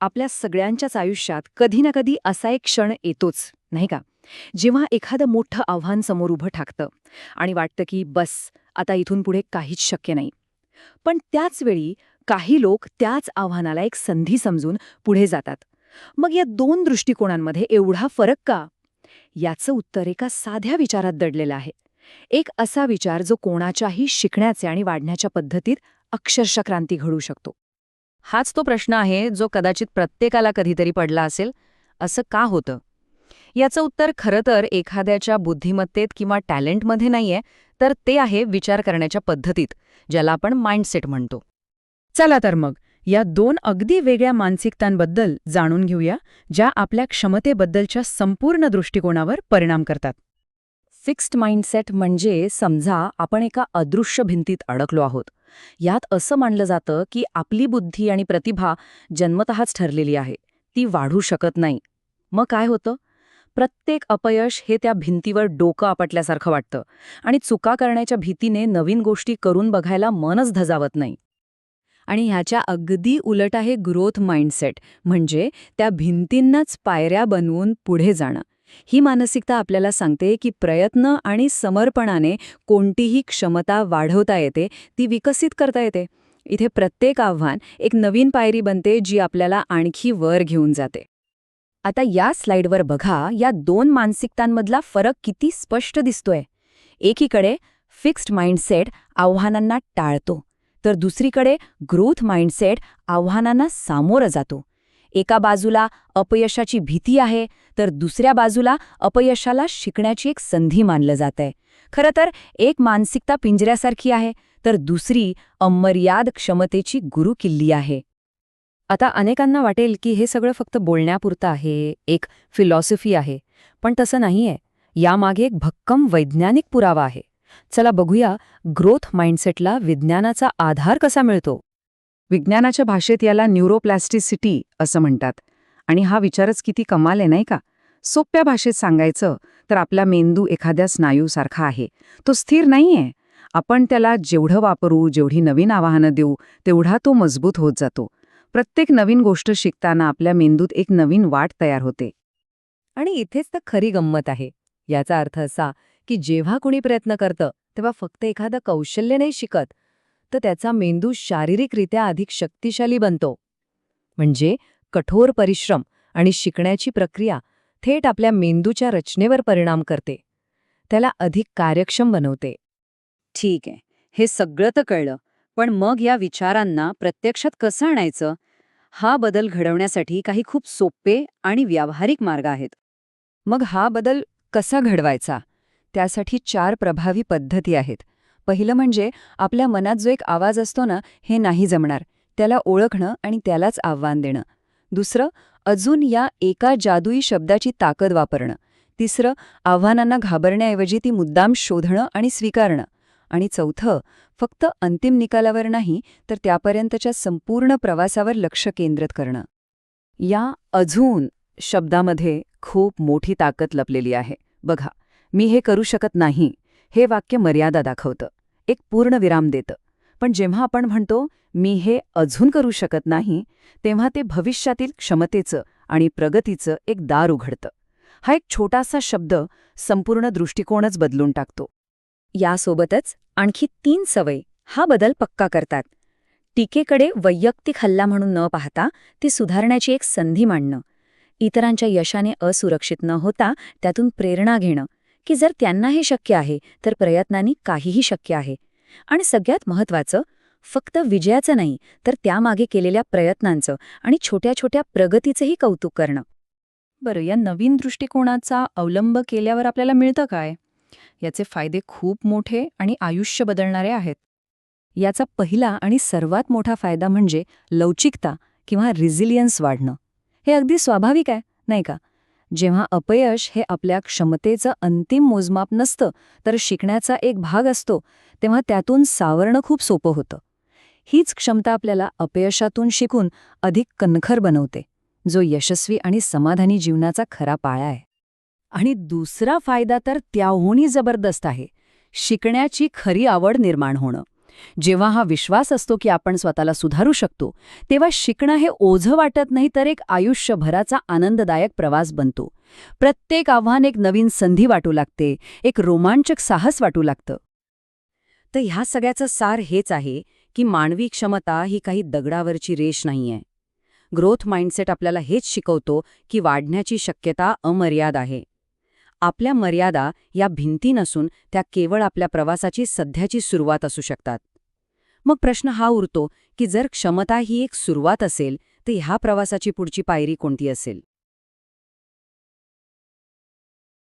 आपल्या सगळ्यांच्याच आयुष्यात कधी ना कधी असा एक क्षण येतोच नाही का? जेव्हा एखादं मोठं आव्हान समोर उभं ठाकतं आणि वाटतं की बस आता इथून पुढे काहीच शक्य नाही. पण त्याच वेळी काही लोक त्याच आव्हानाला एक संधी समजून पुढे जातात. मग या दोन दृष्टिकोनांमध्ये एवढा फरक का? याचं उत्तर एका साध्या विचारात दडलेलं आहे. एक असा विचार जो कोणाच्याही शिकण्याचे आणि वाढण्याच्या पद्धतीत अक्षरशः क्रांती घडू शकतो. हाच तो प्रश्न आहे जो कदाचित प्रत्येकाला कधीतरी पडला असेल असं का होतं? याचं उत्तर खरं तर एखाद्याच्या बुद्धिमत्तेत किंवा टॅलेंटमध्ये नाहीये तर ते आहे विचार करण्याच्या पद्धतीत ज्याला आपण माइंडसेट म्हणतो. चला तर मग या दोन अगदी वेगळ्या मानसिकतांबद्दल जाणून घेऊया ज्या आपल्या क्षमतेबद्दलच्या संपूर्ण दृष्टिकोनावर परिणाम करतात. फिक्स्ड माइंडसेट म्हणजे समजा आपण एका अदृश्य भिंतीत अडकलो आहोत यात असं मानलं जातं की आपली बुद्धी आणि प्रतिभा जन्मतःच ठरलेली आहे. ती वाढू शकत नाही. मग काय होतं? प्रत्येक अपयश हे त्या भिंतीवर डोकं आपटल्यासारखं वाटतं आणि चुका करण्याच्या भीतीने नवीन गोष्टी करून बघायला मनच धजावत नाही. आणि ह्याच्या अगदी उलट आहे ग्रोथ माइंडसेट म्हणजे त्या भिंतींनाच पायऱ्या बनवून पुढे जाणं. ही मानसिकता आपल्याला सांगते की प्रयत्न आणि समर्पणाने कोणतीही क्षमता वाढवता येते ती विकसित करता येते. इथे प्रत्येक आव्हान एक नवीन पायरी बनते जी आपल्याला आणखी वर घेऊन जाते. आता या स्लाइडवर बघा या दोन मानसिकतांमधला फरक किती स्पष्ट दिसतोय. एकीकडे फिक्स्ड माइंडसेट आव्हानांना टाळतो तर दुसरीकडे ग्रोथ माइंडसेट आव्हानांना सामोरं जातो. एका बाजूला अपयशाची भीती आहे तर दुसऱ्या बाजूला अपयशाला शिकण्याची एक संधी मानलं जातंय. खरं तर एक मानसिकता पिंजऱ्यासारखी आहे तर दुसरी अमर्याद क्षमतेची गुरुकिल्ली आहे. आता अनेकांना वाटेल की हे सगळं फक्त बोलण्यापुरतं आहे एक फिलॉसॉफी आहे पण तसं नाहीये. यामागे एक भक्कम वैज्ञानिक पुरावा आहे. चला बघूया ग्रोथ माइंडसेटला विज्ञानाचा आधार कसा मिळतो. विज्ञानाच्या भाषेत याला न्यूरोप्लॅस्टिसिटी असं म्हणतात. आणि हा विचारच किती कमाल आहे नाही का? सोप्या भाषेत सांगायचं तर आपला मेंदू एखाद्या स्नायूसारखा आहे. तो स्थिर नाहीये. आपण त्याला जेवढं वापरू जेवढी नवीन आवाहनं देऊ तेवढा तो मजबूत होत जातो. प्रत्येक नवीन गोष्ट शिकताना आपल्या मेंदूत एक नवीन वाट तयार होते. आणि इथेच तर खरी गंमत आहे. याचा अर्थ असा की जेव्हा कुणी प्रयत्न करतं तेव्हा फक्त एखादं कौशल्य नाही शिकत तर त्याचा मेंदू शारीरिकरित्या अधिक शक्तिशाली बनतो. म्हणजे कठोर परिश्रम आणि शिकण्याची प्रक्रिया थेट आपल्या मेंदूच्या रचनेवर परिणाम करते. त्याला अधिक कार्यक्षम बनवते. ठीक आहे. हे सगळं तर कळलं. पण मग या विचारांना प्रत्यक्षात कसं आणायचं? हा बदल घडवण्यासाठी काही खूप सोपे आणि व्यावहारिक मार्ग आहेत. मग हा बदल कसा घडवायचा? त्यासाठी चार प्रभावी पद्धती आहेत. पहिलं म्हणजे आपल्या मनात जो एक आवाज असतो ना हे नाही जमणार. त्याला ओळखणं आणि त्यालाच आव्हान देणं. दुसरं अजून या एका जादुई शब्दाची ताकद वापरणं. तिसरं आव्हानांना घाबरण्याऐवजी ती मुद्दाम शोधणं आणि स्वीकारणं. आणि चौथं फक्त अंतिम निकालावर नाही तर त्यापर्यंतच्या संपूर्ण प्रवासावर लक्ष केंद्रित करणं. या अजून शब्दामध्ये खूप मोठी ताकद लपलेली आहे. बघा मी हे करू शकत नाही. हे वाक्य मर्यादा दाखवतं. एक पूर्ण विराम देतं. पण जेव्हा आपण म्हणतो मी हे अजून करू शकत नाही तेव्हा ते भविष्यातील क्षमतेचं आणि प्रगतीचं एक दार उघडतं. हा एक छोटासा शब्द संपूर्ण दृष्टिकोनच बदलून टाकतो. यासोबतच आणखी तीन सवय हा बदल पक्का करतात. टीकेकडे वैयक्तिक हल्ला म्हणून न पाहता ती सुधारण्याची एक संधी मांडणं. इतरांच्या यशाने असुरक्षित न होता त्यातून प्रेरणा घेणं. की जर त्यांना हे शक्य आहे तर प्रयत्नांनी काहीही शक्य आहे. आणि सगळ्यात महत्वाचं फक्त विजयाचं नाही तर त्यामागे केलेल्या प्रयत्नांचं आणि छोट्या छोट्या प्रगतीचंही कौतुक करणं. बरं या नवीन दृष्टिकोनाचा अवलंब केल्यावर आपल्याला मिळतं काय? याचे फायदे खूप मोठे आणि आयुष्य बदलणारे आहेत. याचा पहिला आणि सर्वात मोठा फायदा म्हणजे लवचिकता किंवा रिझिलियन्स वाढणं. हे अगदी स्वाभाविक आहे नाही का? जेव्हा अपयश हे आपल्या क्षमतेचं अंतिम मोजमाप नसतं तर शिकण्याचा एक भाग असतो तेव्हा त्यातून सावरणं खूप सोपं होतं. हीच क्षमता आपल्याला अपयशातून शिकून अधिक कणखर बनवते जो यशस्वी आणि समाधानी जीवनाचा खरा पाळा आहे. आणि दुसरा फायदा तर त्याहूनही जबरदस्त आहे शिकण्याची खरी आवड निर्माण होणं. जेव्हा हा विश्वास असतो की आपण स्वतःला सुधारू शकतो तेव्हा शिकणं हे ओझं वाटत नाही तर एक आयुष्यभराचा आनंददायक प्रवास बनतो. प्रत्येक आव्हान एक नवीन संधी वाटू लागते एक रोमांचक साहस वाटू लागतं. तर ह्या सगळ्याचं सार हेच आहे की मानवी क्षमता ही काही दगडावरची रेष नाहीये. ग्रोथ माइंडसेट आपल्याला हेच शिकवतो की वाढण्याची शक्यता अमर्याद आहे. आपल्या मर्यादा या भिंती नसून त्या केवळ आपल्या प्रवासाची सध्याची सुरुवात असू शकतात. मग प्रश्न हा उरतो की जर क्षमता ही एक सुरुवात असेल तर ह्या प्रवासाची पुढची पायरी कोणती असेल?